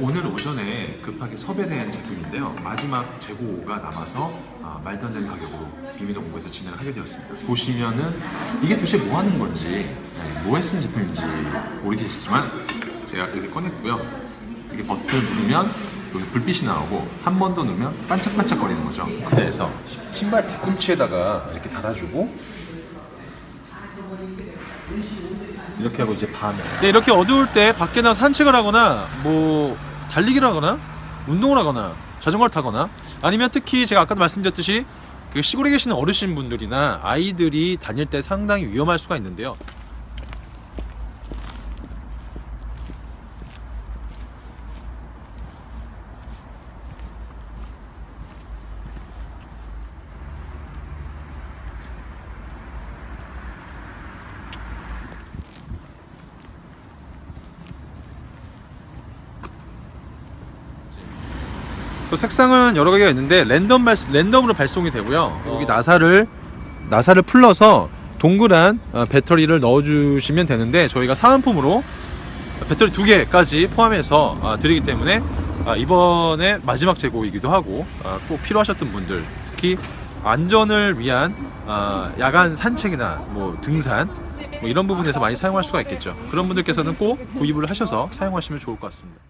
오늘 오전에 급하게 섭외된 제품인데요. 마지막 재고가 남아서 아, 말도 안 가격으로 비밀의 공부에서 진행을 하게 되었습니다. 보시면은 이게 도대체 뭐 하는 건지, 네, 뭐에 쓴 제품인지 모르겠지만 제가 이렇게 꺼냈고요. 이게 버튼 누르면 여기 불빛이 나오고 한 번 더 누르면 반짝반짝거리는 거죠. 그래서 신발 뒤꿈치에다가 이렇게 달아주고 이렇게 하고 이제 밤에 네, 이렇게 어두울 때 밖에 나가 산책을 하거나 뭐 달리기를 하거나 운동을 하거나 자전거를 타거나 아니면 특히 제가 아까도 말씀드렸듯이 그 시골에 계시는 어르신 분들이나 아이들이 다닐 때 상당히 위험할 수가 있는데요. 그 색상은 여러 가지가 있는데 랜덤 발, 랜덤으로 발송이 되고요. 여기 나사를 나사를 풀러서 동그란 어, 배터리를 넣어주시면 되는데 저희가 사은품으로 배터리 두 개까지 포함해서 아, 드리기 때문에 아, 이번에 마지막 재고이기도 하고 아, 꼭 필요하셨던 분들 특히 안전을 위한 아, 야간 산책이나 뭐 등산 뭐 이런 부분에서 많이 사용할 수가 있겠죠. 그런 분들께서는 꼭 구입을 하셔서 사용하시면 좋을 것 같습니다.